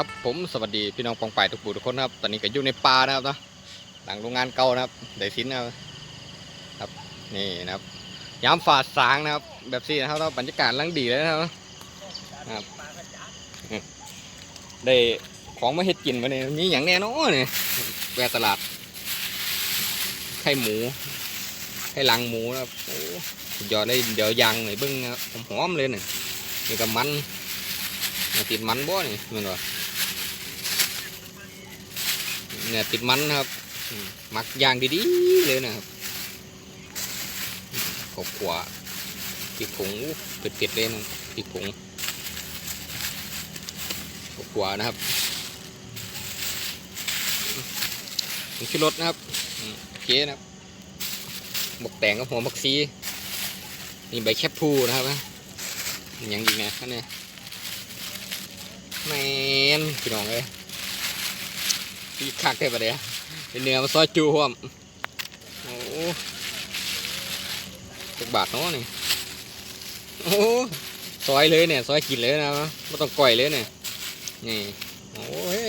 ครับผมสวัสดีพี่น้องปองป่ายทุกผู้ทุกคนนะครับ ตอนนี้ก็อยู่ในป่านะครับเนาะหลังโรงงานเก่านะครับได้สินนะครับนี่นะครับยามฝาดสางนะครับ แบบนี้นะครับบรรยากาศลังดีเลยนะครับครับได้ของมาเฮ็ดกินมาเนี่ยมีอย่างแน่นอนเนี่ยแวะตลาดไข่หมูไข่ลังหมูนะครับโอ้สุดยอดเลยเดี๋ยวยางหน่อยบิ้งนะครับหอมเลยเนี่ยนี่ก็มันติดมันบ่นี่แมันวะ เนี่ยติดมันนะครับมหมักย่างดีๆเลยนะครับขบขวาพริกผงเผ็ดๆเลยนะพริกผงขบขวานะครับผงชูรสนะครับอืมโอเคนะครับบกแตงกับหัวบักซีนี่ใบแคปพูนะครับนะอย่างอีกนะอันนี้แมนพี่น้องเลย พี่คักได้ปะเดี๋ยวเป็นเนื้อมาซอยจูพร้อมโอ้จักบาทนาะนี่โอ้ซอยเลยเนี่ยซอยกินเลยนะไม่ต้องก่อยเลยเนี่ยนี่โอ้ย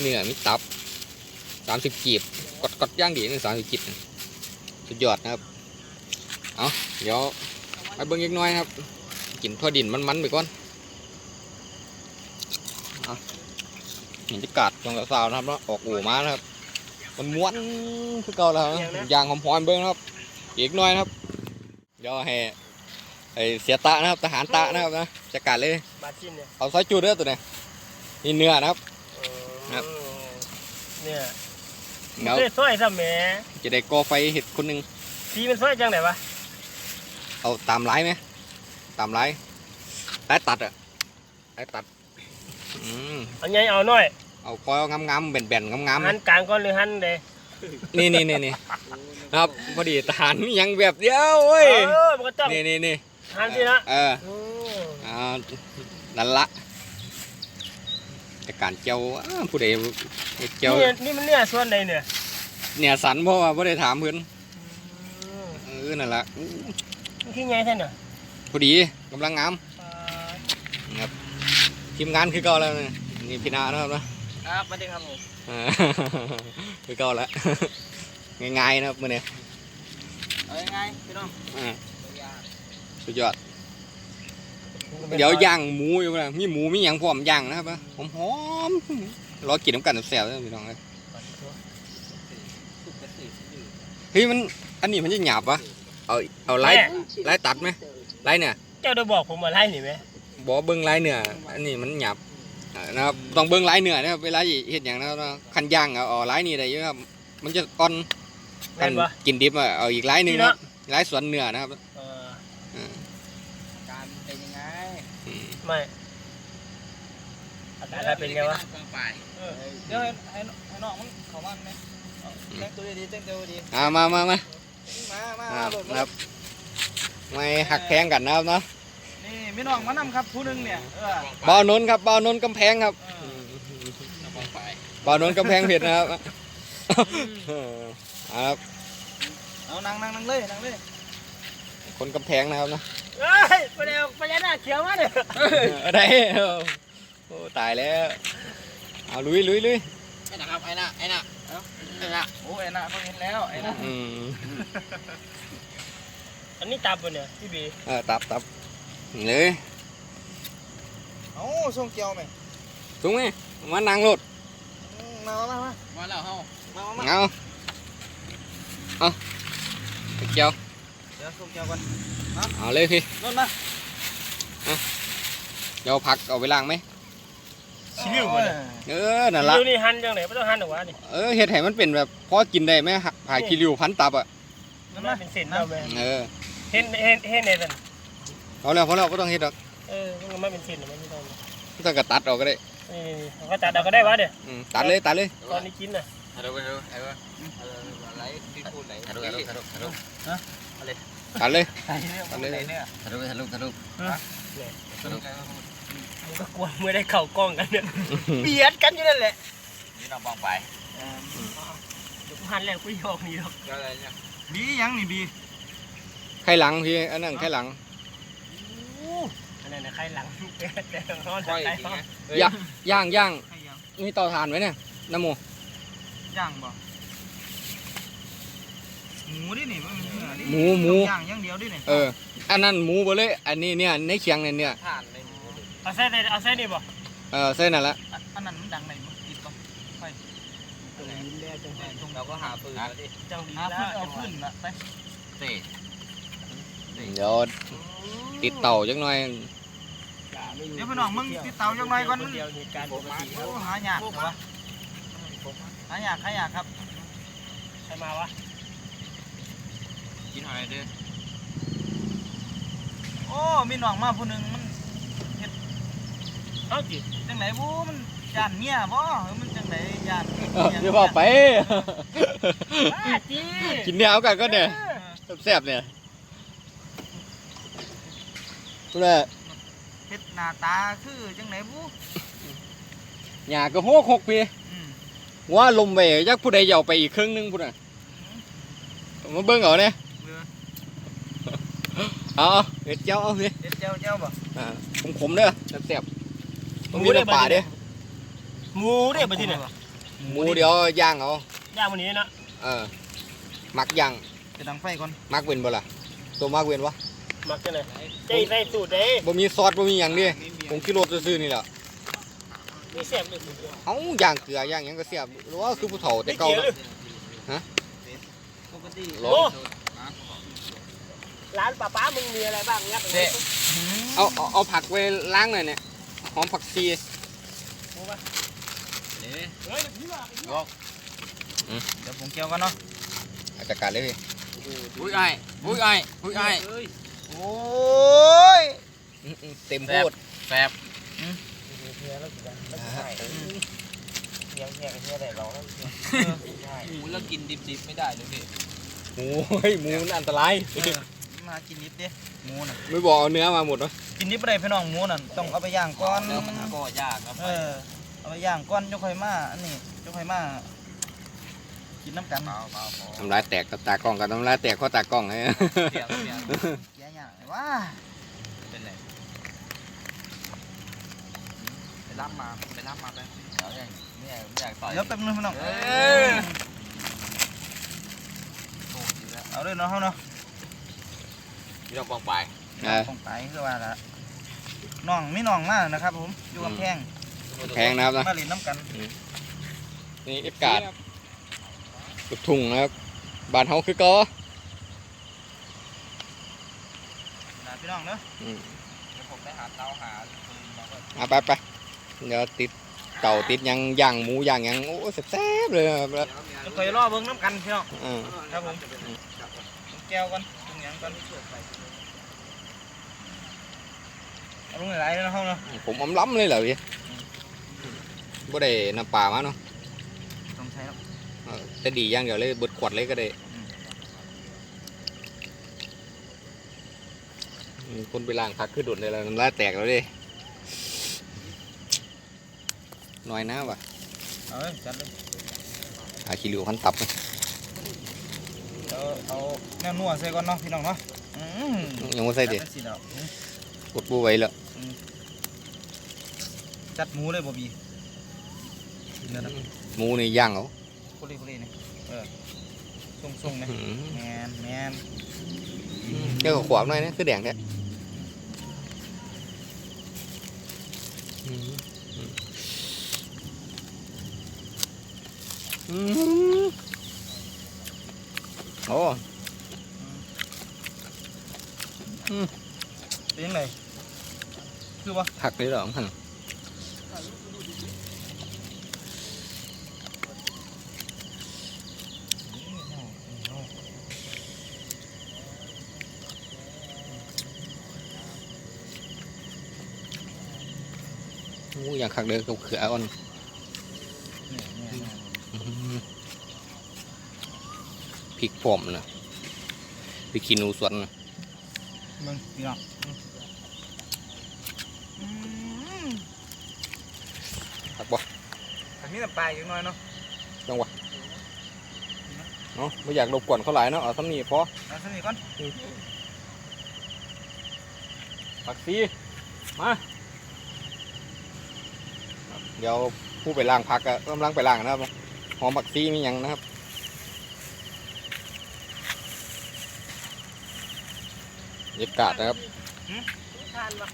เนื้อมีตับสามสิบกีบกดกดย่างดีนี่สามสิบกีบสุดยอดนะครับเอาเดี๋ยวไปเบิ้งอีกน้อยครับ กินทั่วดินมันๆไปก่อน เห็นจะกัดจงกระสาวนะครับแล้วออกอู่มานะครับ มันม้วนคือเก่าแล้วครับยางหอมๆเบิ้งนะครับ อีกหน่อยนะครับเดี๋ยวให้ไอเสียตะนะครับทหารตะนะครับนะจะกัดเลยบาจินเนี่ยเอาซอยจูดเด้อตัวเนี้ยนี่เนื้อนะครับครับเนี่ยเดี๋ยวเฮ้ยซอยซะแหมจะได้ก่อไฟเห็ดคนหนึ่งสีมันซอยจังไหนวะเอาตามไลน์ไหมตามไลน์ไลน์ตัดอะไลน์ตัดอืม เอาใหญ่เอาน้อยเอาคอยงามๆแบนๆงามๆหันกลางก่อนหรือหันเด้นี่นี่นี่นี่ครับพอดีทหารมีหยังแบบเดียวเว้ยเออมันก็ต้องนี่นี่นี่หันสินะเอออืมอ่านั่นละแต่การเจ้าอ้าผู้ใดเฮ็ดเจ้านี่นี่มันเนี่ยส่วนใดเนี่ยเนี่ยสันเพราะว่าบ่ได้ถามเพิ่นอืมเออนั่นละอู้มันขี้ใหญ่แท้เนี่ยพอดีกำลังงาม อ่าทีมงานคือเก่าแล้วนี่ นี่พี่นานะครับเนาะครับมาดิครับผมอ่าคือเก่าแล้วง่ายๆนะครับมื้อนี้เอายังไงพี่น้องอ่าสุดยอด เดี๋ยวย่างหมูอยู่นะมีหมูมีหยังพร้อมย่างนะครับหอมหอมๆรอกินน้ำกันแซ่บๆเลยพี่น้องเอ้ยเฮ้ยมันอันนี้มันจะหยาบวะเอาเอาไล่ไล่ตัดไหมไล่เนี่ยเจ้าได้บอกผมมาไล่นี่ไหมบอเบิ้งไล่เนื้ออันนี้มันหยาบอ่า นะครับต้องเบิ้งไล่เนื้อนะครับเวลาเห็ดอย่างนะครับคันย่างเอาเอาไล่นี่ได้เยอะครับมันจะอ่อนแม่นปะกินดิบอะเอาอีกไล่หนึ่งนะครับไล่สวนเนื้อนะครับเอออ่าการเป็นยังไงอืมไม่อาการเป็นไงวะกองฝ่ายเดี๋ยวให้ให้ให้น้องมันเขามันไหมเอาแต่งตัวดีๆแต่งตัวดีอ่ามามามามามาอ่าโหลดนะมาครับไม่หักแพงกันนะครับเนาะ นี่มีน้องมานำครับผู้หนึงเนี่ยเออบ่าวนนท์ครับบ่าวนนท์กำแพงครับเออบ่าวนนท์กำแพงเพชรนะครับเออเอาครับเอานั่งนั่งนั่งเลยนั่งเลยคนกำแพงนะครับเนาะเฮ้ยไปเดี๋ยวไปยันหน้าเขียวมาเนี่ยอะไรโอ้ตายแล้วเอาลุยลุยลุยไอ้น่ะครับไอ้น่ะไอ้น่ะเอาไอ้น่ะโอ้ไอ้น่ะเขาเห็นแล้วไอ้น่ะอืมอันนี้ตาบนเนี่ยพี่บีเออตับตับ เลยเอ้าส่งเกี่ยวไหมถุงไหมมานั่งรถอืมมามามามาแล้วเฮามามามาเอาเอาไปเกี่ยวเดี๋ยวส่งเกี่ยวก่อนเอาเลยพี่นู่นมาเดี๋ยวพักเอาไปล้างไหมชิวเอมาอเนี่ยเออนั่นละชิวนี่หันจังไหนไม่ต้องหันหรอกวะนี่เออเห็ดให้มันเป็นแบบพอกินได้ไหมหักผ่ากิริวพันตับอะมันมาเป็นเส้นเราไหมเออเห็นเห็นเห็นในสัน พอแล้วพอแล้วก็ต้องเห็ดหรอกเออมันมาเป็นเส้นมันไม่ต้องต้องกระตัดออกก็ได้นี่ๆเขาตัดเราก็ได้วะเดี๋ยวอืมตัดเลยตัดเลยตอนนี้กินน่ะ ฮัลโหลฮัลโหลฮัลโหลอะไรที่พูดอะไรฮัลโหลฮัลโหลฮัลโหลฮัลโหลตัดเลยฮัลโหลเนี่ยฮัลโหลฮัลโหลฮัลโหลฮัลโหลมันก็กลัวเมื่อได้เข่ากล้องกันเนี่ยเบียดกันอยู่นั่นแหละนี่น้องบองไปเดี๋ยวกูหันแล้วกูยอกนี่หรอกอะไรเนี่ยบียังนี่บีไข่หลังพี่อันนั้นไข่หลังไอั นนั้นนะใครหลังแต่แต่ร้อนก้อยใจจริงร้อนไงย่างย่างย่างให้ยังมีเตาถ่านไว้เนี่ยน้ำหมูย่างบ่หมูดินี่มันเนื้อดิหมูหมูย่างอย่างเดียวดินี่เออ อันนั้นหมูบ่เลย อันนี้เนี่ยในเคียงเนี่ยเนี่ยถ่านในหมูเอาเส้นเลยเอาเส้นนี่บ่เออเส้นนั่นละอันอันนั้นมันดังไหนมันติดบ่ไฟตรงนี้แน่จังตรงเราก็หาปืนมาดิจังดีหาแล้ปืวนเอาขึ้นละไปเตะเดี๋ยวติดเต่าจังหน่อย เดี๋ยวไปน้องมึงติดเตาจังไรก่อนมันเดียวเหตุการณ์ปกติโอ้หายากเหรอวะหายากหายากครับใครมาวะกินหอยเด้อโอ้มีน้องมาผู้หนึงมันเอาจิจังไหนบูมันยานเมียบ่หรือมันจังไหนยานเดี๋ยวบอกไปบ้าจีกินเนี่ยเอากันก็เนี่ยแซ่บๆเนี่ยพุ่นน่ะ เฮ็ดหน้าตาคือจังไหนบูหญ้าก็โหกหกปีอืมหัวลมไปยักผู้ใดเหยาไปอีกครึ่งหนึงพุ่นน่ะมาเบิ่งเอาเนี่ยเออเอาเอาเฮ็ดเจ้าเอาสิเฮ็ดเจ้าเจ้าบ่อ่าขมๆเด้อแซ่บๆต้องมีน้ำปลาเด้อหมูเด้บ่ที่เนี่ยหมูเดี๋ยวย่างเอาย่างวันนี้นะเออมักย่างไปดังไฟก่อน มักเว้นบ่ล่ะตัวมักเว้นวะ มักจังเลยใจใส่สูตรเด้บ่มีซอสบ่มีหยังดิผงกิโลซื่อๆนี่แหละมีแซ่บเลยสูตรเดียวเอ้าย่างเกลือย่างหยังก็แซ่บหรือว่าคือผู้เฒ่าแต่เก่าไม่เนาะกี่ยวลยปกติโลโอ้ร้านป้าป้ามึงมีอะไรบ้างยักษ์เจ๊เอาเอาเอาผักไว้ล้างหน่อยเนี่ยหอมผักชีเฮ้ยพี่ว่าพี่เดี๋ยวผมเกี่ยวกันเนาะอาจจะกัดเลยพี่อุ้ยไอ้อุ้ยไอ้อุ้ยไอ้ โอ้ยอื้อๆเต็มโพดแสบเฮียแล้วกันไม่ใช่เฮียเฮียกับเฮียได้เราแล้วใช่หมูแล้วกินดิบๆไม่ได้เลยพี่หมูเฮ้ยหมูมันอันตรายมากินนิดดิหมูน่ะไม่บอกเอาเนื้อมาหมดเนาะกินนิดไม่ได้พี่น้องหมูน่ะต้องเอาไปย่างก่อนแล้วมันก็ยากครับเออเอาไปย่างก่อนจะค่อยมาอันนี้จะค่อยมากินน้ำกันเปล่าเปล่าพอทำลายแตกกับตากล้องกับทำลายแตกข้อตากล้องไงเสียงเสียง แย่อย่างเลยว่าเป็นไรไปรับมาไปรับมาไปเดี๋ยวยังไม่อยากไม่อยากต่อยเดี๋ยวแป๊บนึงพี่น้องเอเอออโอ้ดีแล้วเอาเลยเนาะเขาเนาะพี่ต้องปองไปเออต้องไปคือว่าละน้องมีน้องมานะครับ ผมอยู่กับแพงแพงนะครับนะมาเล่นน้ำกันนี่อากาศลูกทุ่งนะครับบ้านเฮาคือก็ นะ พี่น้องเนาะอืมเดี๋ยวผมไปหาเตาหาปืนมาก่อนเอาไปไปเดี๋ยวติดเต่าติดหยังย่างหมูย่างหยังโอ้แซ่บๆเลยครับแล้วจะคอยรอเบิ้งน้ำกันพี่น้อง อ่าครับผมแก้วกันตรงหยังกันเอาลงหลายๆเลยเนาะเขาเนาะผมอมล้ำเลยเหรอพี่บ่ได้น้ำปลามาเนาะต้องใช้แล้วเออแต่ดีอย่างเดียวเลยเบดขวดเลยก็ได้อืม คนไปล้างพักคือดุดเลยแล้วน้ำลายแตกแล้วดิน้อยนะวะเอาเลยจัดเลยหาขี้เหลวพันตับนะเดี๋ยวเอาแนวนัวใส่ก่อนเนาะพี่น้องเนาะอืมยังไม่ใส่ดิจัดเป็นสิแล้วอืมกดบูไว้แล้วจัดหมูเลยบ่บีเดี๋ยวนะหมูนี่ย่างเอาคุรีคุรีนี่เออส่งๆนะอืมแมนแมน เจ้าขวางหน่อยนะคือแดงแท้อืมอืมโอ้เป็นยั งไงคือว่าผักเลยเหรอหัน โอ้อย่าง คักเด้อกับเขืออ่อนนี่นี่นี่อื้อหือพริกผมนะพริกขี้หนูสวนนะมึงพี่น้องอืมผักบ่อันนี้น้ำปลาอีกหน่อยเนาะจังหวะเนาะไม่อยากรบกวนเขาหลายเนาะเอาสำนีพอเอาสักนิดก่อนผักซีมา เดี๋ยวผู้ไปล้างพักก็กำลังไปล้างนะครับหอมบักซีมีหยังนะครับบรรยากาศนะครับทานปะ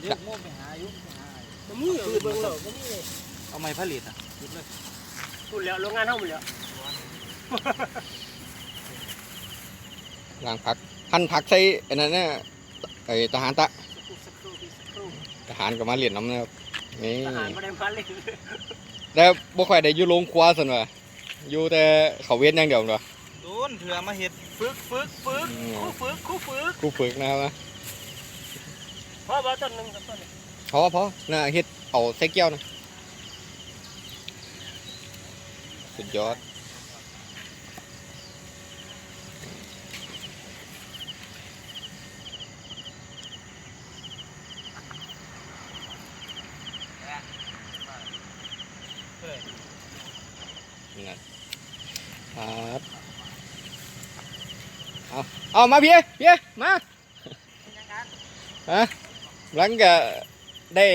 เรียกโม่ไปหายุไปหามันมีอเบิ่งเหล่ามันมีเลยเอาไม้ผลิตอะหยุดเลยพูดแล้วโรงงานเท่าหมดแล้วล้างพักพันพักใส่อันนั้นน่ะไอ้ทหารตะ หารก็มาเรียนน้ำนะครับนี่ทหารมาได้มาเลยแล้วบ่ค่อยได้อยู่โรงครัวซั่นว่ะอยู่แต่เขาเวียนอย่างเดียวเนาะโดนเถื่อมาเห็ดฝึกฝึกฝึกอืมคู่ฝึกคู่ฝึกครูฝึกนะครับนะเพราะว่าต้นหนึ่งกับต้นหนึ่งพอพอน่ะเฮ็ดเอาใส่แก้วนะสุดยอด ครับ เอาเอามาพี่พี่มาฮะหลังก็ได้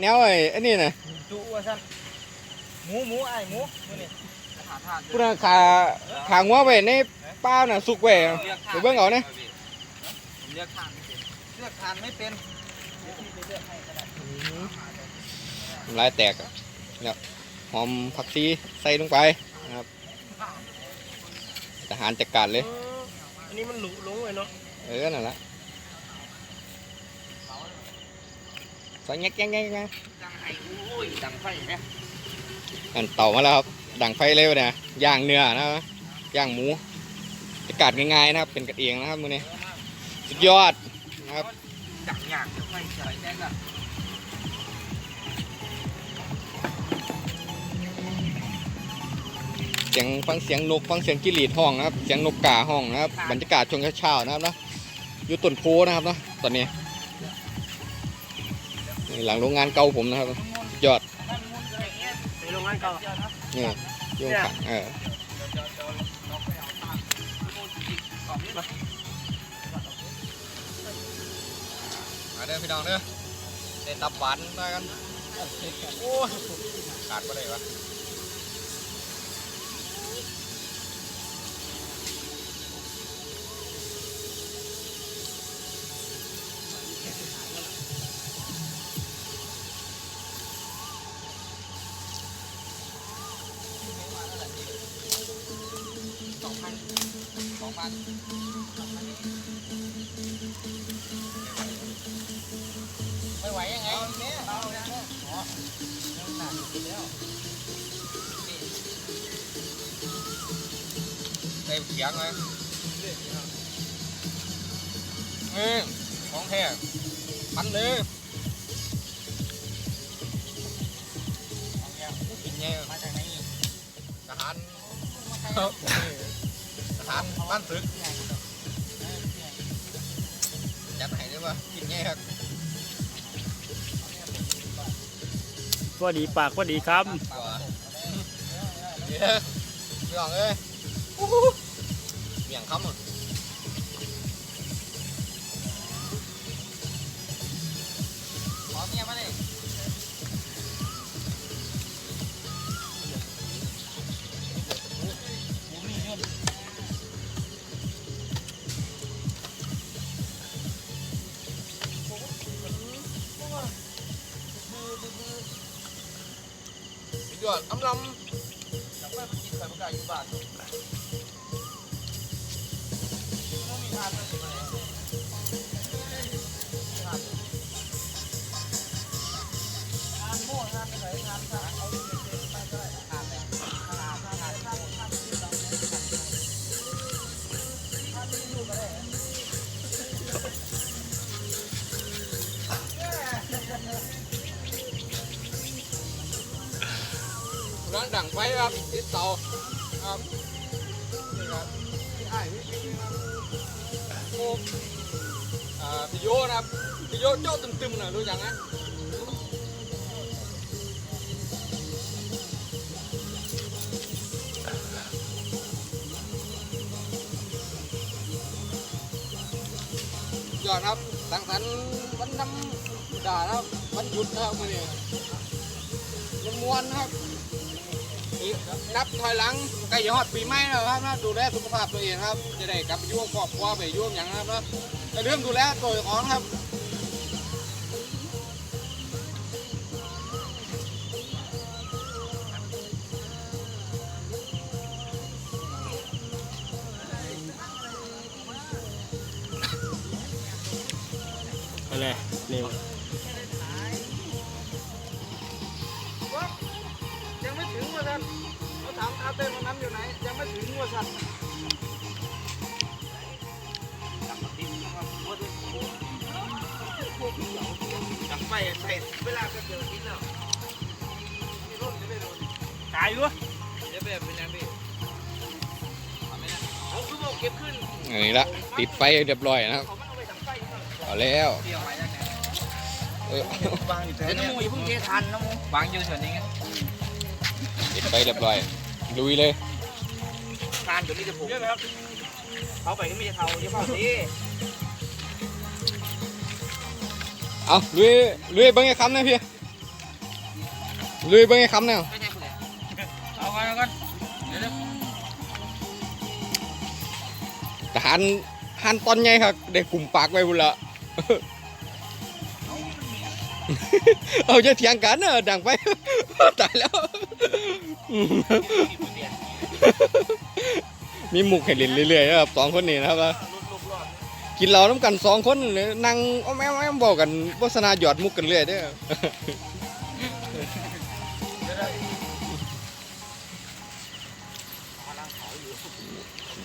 แนวไอ้อันนี้นะจุว่าสั้นหมูหมูไอ้หมูมื้อนี้หาทานพูดขาขางัวไว้ในป้าน่ะสุกไว้เลือกทานเดี๋ยวเบิ่งเอาเนี่ยผมเลือกทานไม่เป็นเลือกทานไม่เป็นลายแตกอะเนี่ยหอมผักชีใส่ลงไปนะครับทหารจัดการเลย อันนี้มันหลุลงเลยเนาะเออนั่นแหละใส่แงกแงกแงกแงกดังไห้อุ้ยดังไฟไหมอันเต่ามาแล้วครับดังไฟเลยวะเนี่ยย่างเนื้อนะครับย่างหมูอากาศง่ายๆนะครับ เป็นกันเองนะครับมื้อนี้สุดยอดนะครับดังอย่างไฟใส่แน่นอะ สียงฟังเสียงนกฟังเสียงกิริดห้องนะครับ เสียงนกกาห้องนะครับ บรรยากาศช่วงเช้าๆนะครับเนาะอยู่ต้นโพนะครับเนาะตอนนี้นี่หลังโรงงานเก่าผมนะครับสุดยอดในโรงงานเก่านี่อยุ่งขังเออมาเด้อพี่น้องเด้อเล่นตับหวานมากันโอ้ยขาดไปเลยวะ ต็มเสียงเลยเออของแท้มันเลยกินแง่มาจากไหนอีกทหารทหารบ้านศึกจัดให้ด้วยว่ากินแง่ครับพอดีปากพอดีคกว่าเดี๋ยวเรื่องเอ้ยเบี่ยงคำอะขอเมียมาเลยสุดยอดอำลจับไปกินใส่ประกาอยู่บ้าน ครับติดเตาครับนี่ครับพี่ไอ้พี่พี่ครับโอ้อ่าพี่โยนะครับพี่โยโจ้ตึมๆหน่อยรู้ยังนะยอดครับสังสรรค์วันน้ำด่านะครับวันหยุดนะครับมื้อนี้มันมวนนะครับ นับถอยหลังใกล้จะฮอดปีใหม่แล้วครับนะดูแลสุขภาพตัวเองครับ จะได้กลับไปยุ่งครอบครัวไปยุ่งอย่างนะครับนะแต่เรื่องดูแลตัวเองครับ ว่าท่านจังไปใส่เวลาก็เจอทิ้งแล้วตายอยู่เดี๋ยวแบบเป็นยังพี่เอาคือบอกเก็บขึ้นนี่ละติดไฟเรียบร้อยนะครับเขาไม่เอาไปถังไฟเอาแล้วเที่ยวไปยังไงเออวางอยู่แถวเดี๋ยวน้ำมูอย่าเพิ่งเททันน้ำมูวางอยู่ส่วนนี้ไงติดไฟเรียบร้อยลุยเลย ทานอยู่นี่จะผูกเยอะนะครับเขาไปก็ไม่จะเท่าเดี๋ยวเฝ้าสิเอาลุยลุยเบิ้งไอ้คำหนะพี่ลุยเบิ้งไอ้คำเนี่ยไม่ใช่คุณเลยเอากันเอากันเดี๋ยวเดี๋ยวทหารหันตอนไงครับได้กลุ่มปากไว้บุญละเอาจะเถียงกันเนอะดังไปตายแล้ว มีห มุกให้เล่นเรื่อยๆนะครับสองคนนี้นะครับว่ากินเหล้าน้ำกันสองคนเลยนั่งเอาแม่แม่บอกกันโฆษณาหยอดมุกกันเรื่อยเด้อ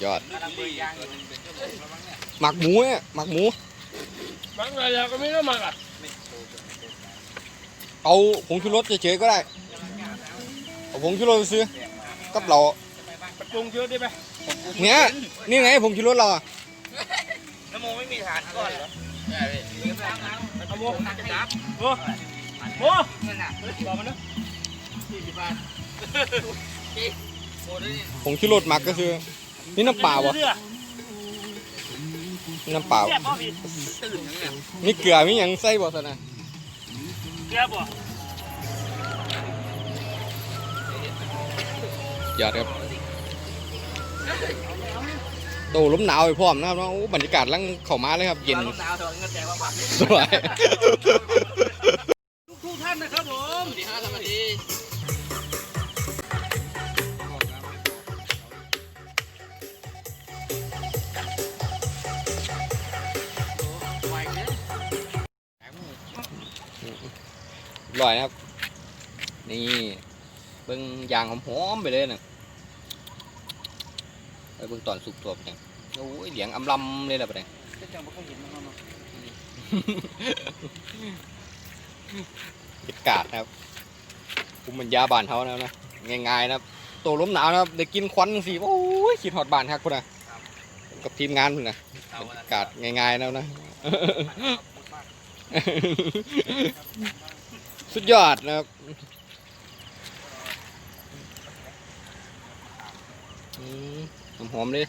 ยอดกำลังเบยยางอยู่เป็นชั่วโมงแล้วมั้งเนี่ยหมักหมูเนี่ยหมักหมูบางรายก็ไม่ต้องมาอะเอาผงชูรสเฉยๆก็ได้เอาผงชูรสซื้อกับเราปรุงเยอะได้ไหม เนี่ยนี่ไงผงชูรสเราอะน้ำโมไม่มีฐานก่อนเหรอใช่พี่เอาโมนั่งจับโอ้โมนั่นน่ะบอกมันนะสี่สิบบาทโอ้ด้วยนี่ผงชูรสหมักก็คือ นี่น้ำเปล่าวะเสื้อน้ำเปล่าแซ่บป่ะพี่ตื่นยังเนี่ยมีเกลือมีหยังใส่บ่ซะนะแซ่บป่ะยอดครับ โตล้มหนาวไปพร้อมนะครับโอ้บรรยากาศลังเข้ามาเลยครับ เย็นลูกสาวเถอะเงินแจกว่าบาทสบายทุกท่านนะครับผมสวัสดีครับสวัสดีร่อยนะครับ นี่เบิ่งยางหอมๆไปเลยนะ ไปเบิ่งตอนสุกตัวเป็นยังโอ้ยเหลียงอำลำเลยล่ะปะเนี่ยจะจังบ่เคยเห็นมันเนาะบรรยากาศนะครับภูมิปัญญาบ้านเขานะครับนะง่ายๆนะครับโตลมหนาวนะครับได้กินควันสิโอ้ยคิดฮอดบ้านครับคุณนะกับทีมงานคุณนะบรรยากาศง่ายๆแล้วนะ สุดยอดนะครับอืม หอมๆเลย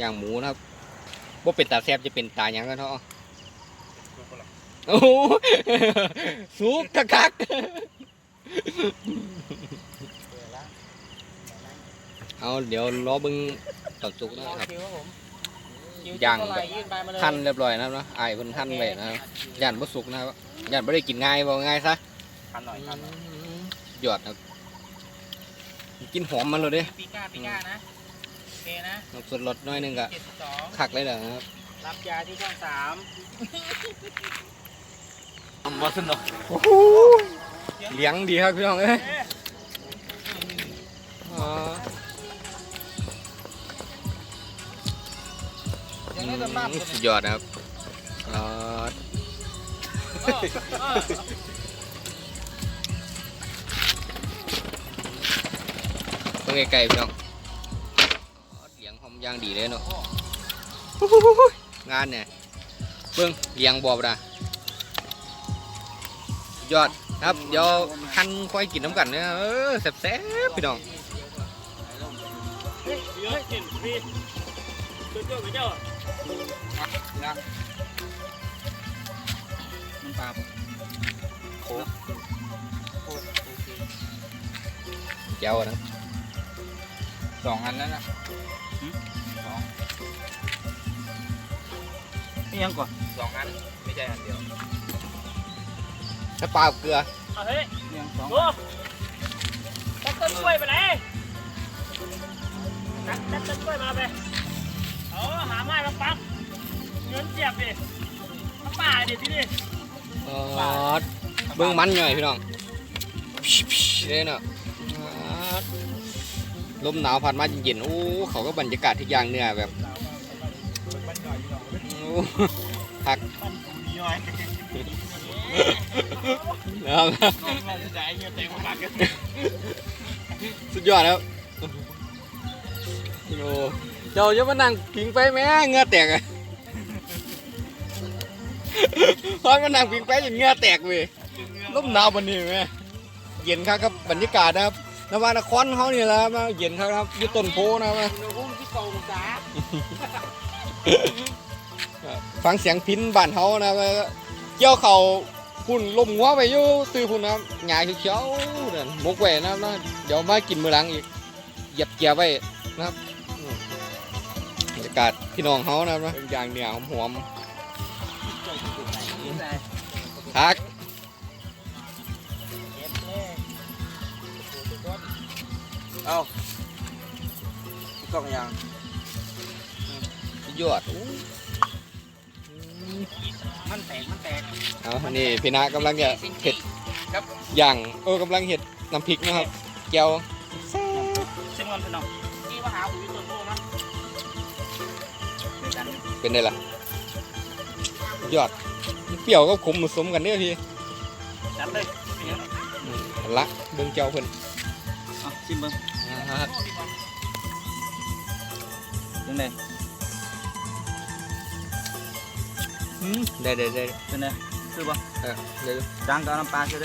ย่างหมูนะครับว่าเป็นตาแซบจะเป็นตาอย่างกันเนาะโอ้โหสุกคักคักๆเอาเดี๋ยวรอเบึงตอนสุกนะครับคิวครับผมย่างเท่าไหร่ยื่นไปมาเลยท่านเรียบร้อยนะครับเนาะไอ้ายเพิ่นท่านไว้นะครับย่านบ่สุกนะครับย่านบ่ได้กินง่ายบ่ง่ายซะทันหน่อยทันหน่อยยอดครับกินหอมมันเลยเด้ปีก้าปีก้านะโอ เคนะน้ำสดรสน้อยหนึงก็เจ็ดสิบสองคักเลยเด้อนะครับรับยาที่ช่องสามมาสนุกเลี้ยงดีครับพี่น้องเอ้ยอ๋อยังไม่จะมากอืมสุดยอดนะครับอ๋อเพิ่งไกลๆพี่น้องอ๋อเลี้ ยงหอมย่างดีเลยเนาะงานเนี่ยเพิ่งเลี้ยงบอบนะสุดยอดครับเดี๋ยวหั่นค่อยกินน้ำกันเนี่ยเออแซ่บๆพี่น้องเฮ้ยเฮ้ยเห็นพี่ตัวเจ้ากับเจ้านะปลาโคกโคตรโอเคเจ้านะสองอันแล้วนะ นี่ยังก่อนสองอันไม่ใช่อันเดียวถ้าปลาเกลือเอาเฮ้ยยังสองโอ้ตัดต้นกล้วยไปไหนตัดตัดต้นกล้วยมาไปเอาหาไม้มาปักเงินเสียบดิมาป่าดิที่นี่อ๋อเบิ่งมันหน่อยพี่น้องเลยเนาะอ๋อลมหนาวพัดมาเย็นๆโอ้เขาก็บรรยากาศทุกอย่างเนี่ยแบบ หักนะครับเราจะจ่ายเงินเต็มปากกันสุดยอดครับโอ้เจ้าจะมานั่งพิงไปแม่เงือแตกอะพอมานั่งพิงไปจนเงือแตกเว้ยลมหนาวบันนี้แม่เย็นครับครับบรรยากาศนะครับนวานครเขานี่แหละมาเย็นครับครับอยู่ต้นโพนะครับหุ้มา ฟังเสียงพินบ้านเขานะครับเกี่ยวเขาพุ่นลมหัวไปอยู่ซื้อพุ่นนะครับหงายเขียวๆนั่นหมกไว้นะครับนะเดี๋ยวมากินมื้อหลังอีกเหยียบเกียร์ไว้นะครับอืมบรรยากาศพี่น้องเขานะครับนะอย่างเหนียวหอมๆทักเอ้ากล้องยังสุดยอดอู้ มมันแตกมันแตกเอาอันนี้พี่นากำลังจะเห็ดครับอย่างเออกำลังเห็ดน้ำพริกนะครับเกี๊ยวชิมกันพี่น้องนี่มาหาปุ๋ยต้นโพมั้ยเดียวกันเป็นไงล่ะสุดยอดเปรี้ยวก็ขมผสมกันเนี่ยพี่จัดเลยอืมเอาละเบิ่งเจ้าเพิ่นอะชิมเบิ้งนะครับยังไง อืมได้ได้ได้เป็นไงคือบ่เออเดี๋ยวจางกับน้ำปลาใช่ไหม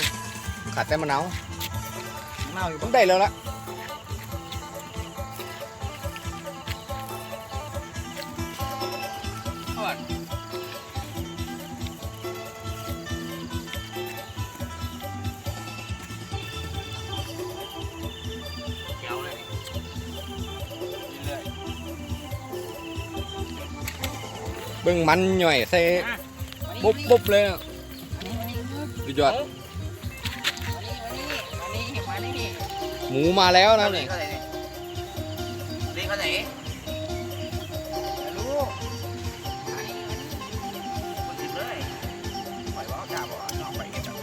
ขาดแต่มะนาวมะนาวอยู่ผบ่มได้แล้วละ เบิ่งมันหน่อยใส่ปุ๊บปุ๊บเลยอะสุดยอดหมูมาแล้วๆนะเรีเนี่ยยกเขาไหนเนี่ยเรียกเขาไหนลูกคนติดเลยปล่อยว่าเขาจ่าบอกว่าน้องไปเก็บแบบ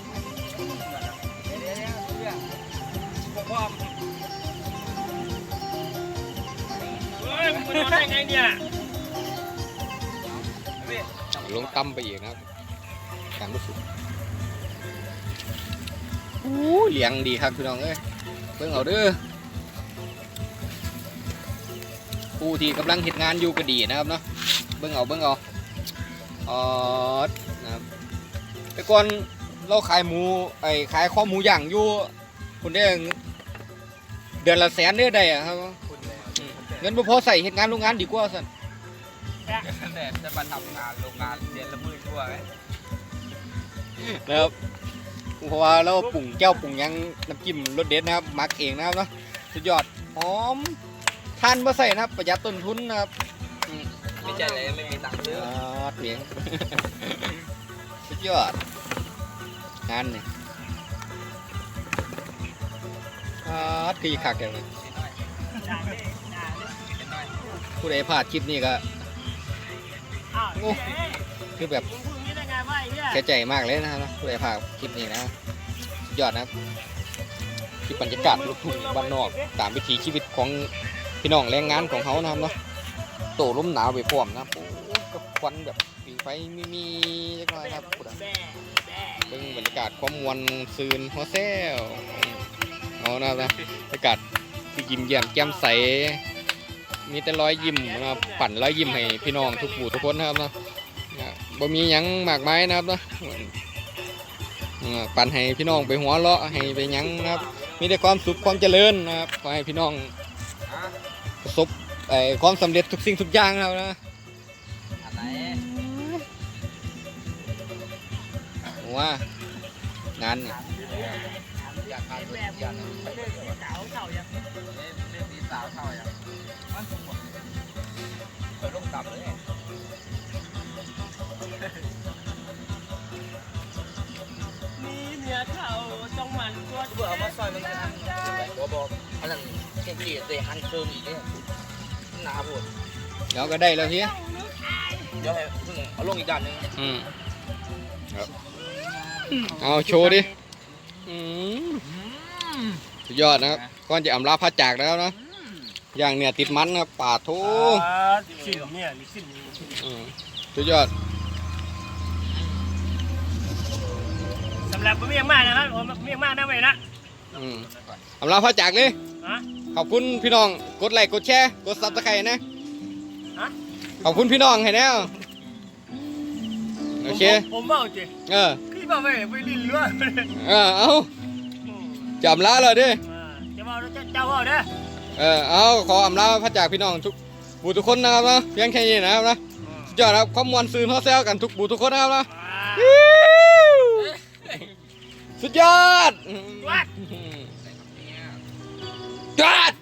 เดี๋ยวเดี๋ยวเดี๋ยวเรื่องพ่อเฮ้ยมึงนอนได้ไงเนี่ย ลงตั้มไปอีกนะครับการรู้สึกโอ้เลี้ยงดีครับพี่น้องเอ้ยเบิ่งเอาเด้อผู้ที่กำลังเฮ็ดงานอยู่ก็ดีนะครับเนาะเบิ่งเอาเบิ่งเอาอ๋อนะครับแต่ก่อนเราขายหมูไอ้ขายข้อหมูย่างอยู่คุณได้เดือนละแสนเด้อได้อะครับเงินบ่พอใส่เฮ็ดงานโรงงานดีกว่าสั่น แต่จะมาทำงานโรงงานเดือนละหมื่นกว่าไหมนะครับเพราะว่าเราปรุงแก้วปรุงหยังน้ำจิ้มรสเด็ดนะครับมักเองนะครับเนาะสุดยอดหอมทานมาใส่นะครับประหยัดต้นทุนนะครับไม่ใช่เลยไม่มีตังค์ซื้อยอดเลี้ยงสุดยอดงานเนี่ยยอดคือคักเลยจางเลยจางเลยผู้ใดพลาดคลิปนี้ก็อ้าว โอ้คือแบบมึงพูดอย่างนี้ได้ไงวะไอ้เนี่ยเสียใจมากเลยนะครับผู้ใดพลาดคลิปนี้นะสุดยอดนะครับคลิปบรรยากาศลูกทุ่งบ้านนอก ตามวิถีชีวิตของพี่น้องแรงงานของเขานะครับเนาะโตร่มหนาวไปพร้อมนะครับโอ้กับควันแบบปีไฟมีมีๆจักหน่อยนะครับพูดอะแบ่แบ่เบิ่งบรรยากาศความมวลซืนหัวแซวเอานะครับนะบรรยากาศที่ยิ้มแย้มแจ่มใส มีแต่รอยยิ้มนะครับปั่นรอยยิ้มให้พี่น้องทุกผู้ทุกคนนะครับเนาะบ่มียังมากมายนะครับเนาะปั่นให้พี่น้องไปหัวเราะให้ไปยังนะครับ มีแต่ความสุขความเจริญนะครับขอให้พี่น้องประสบไอ้ความสำเร็จทุกสิ่งทุกอย่างนะครับนะอะไรว่างานนี่ ไปลงต่ำเลยมีเมียเขาต้องมันตัวเบื่อเอามาซอยมันจะหันบอกบอกอันนั้นเก่งดีแต่หันเคิมอีกเนี่ยหนาปวดเดี๋ยวก็ได้แล้วเฮียเดี๋ยวให้เพิ่งเอาลงอีกด้านหนึงอืมครับเอาโชว์ดิ อืมสุดยอดนะครับก่อนจะอำลาพระจากแล้วนะ อย่างเนี่ยติดมันนะครับป่าโถสิ้นเนี่ยหรือสิ้นอืมสุดยอดสำหรับเมียงมากนะครับผมเมียงมากนะเว้ยนะอืมอำลาพระจากเลยฮะขอบคุณพี่น้องกดไลค์กดแชร์กดซับสไครต์นะฮะขอบคุณพี่น้องให้แน่โอเคผมเบาจิเออพี่เบาไปไปลิ้นล้วนเออเอาจำลาเลยดิจะเบาจะเจ้าเบาเด้อ เออเอาขออำลาพระจากพี่น้องทุกบูทุกคนนะครับนะเพียงแค่นี้นะครับนะสุดยอดครับข้อมวลซื้อเขาแซวกันทุกบูทุกคนนะครับนะสุดยอดวัดยอด